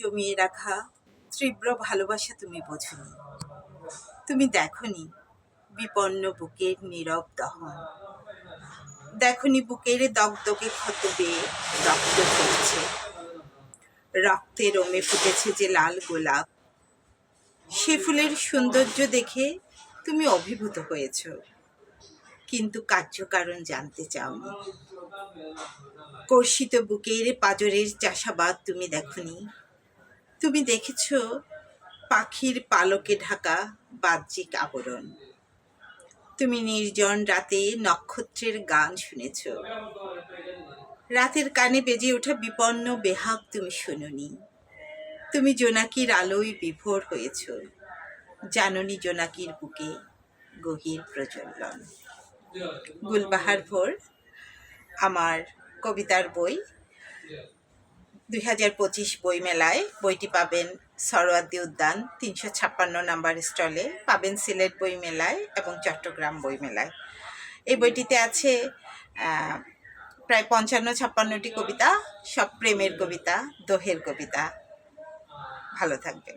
জমিয়ে রাখা তীব্র ভালোবাসা তুমি বোঝনি। তুমি দেখনি বিপন্ন বুকের নীরব দহন। দেখনি বুকের দগদগে ক্ষত বেয়ে রক্ত ঝরছে রক্তে রমে ফুটেছে যে লাল গোলাপ। সে ফুলের সৌন্দর্য দেখে তুমি অভিভূত হয়েছ। কিন্তু কার্যকারণ জানতে চাওনি। কর্ষিত বুকের পাজরের চাষাবাদ তুমি দেখনি। তুমি দেখেছ পাখির পালকে ঢাকা বাহ্যিক আবরণ? তুমি নির্জন রাতে নক্ষত্রের গান শুনেছ। রাতের কানে বেজে ওঠা বিপন্ন বেহাগ তুমি শুনোনি। তুমি জোনাকির আলোয় বিভোর হয়েছ। জাননি জোনাকির বুকে গভীর প্রচলন গুলবাহার ভোর, আমার কবিতার বই দুই হাজার পঁচিশ বইমেলায় বইটি পাবেন সরোয়াদি উদ্যান, তিনশো ছাপ্পান্ন নাম্বার স্টলে, পাবেন সিলেট বইমেলায় এবং চট্টগ্রাম বইমেলায়। এই বইটিতে আছে প্রায় পঞ্চান্ন ছাপ্পান্নটি কবিতা, সব প্রেমের কবিতা, দোহের কবিতা। ভালো থাকবেন।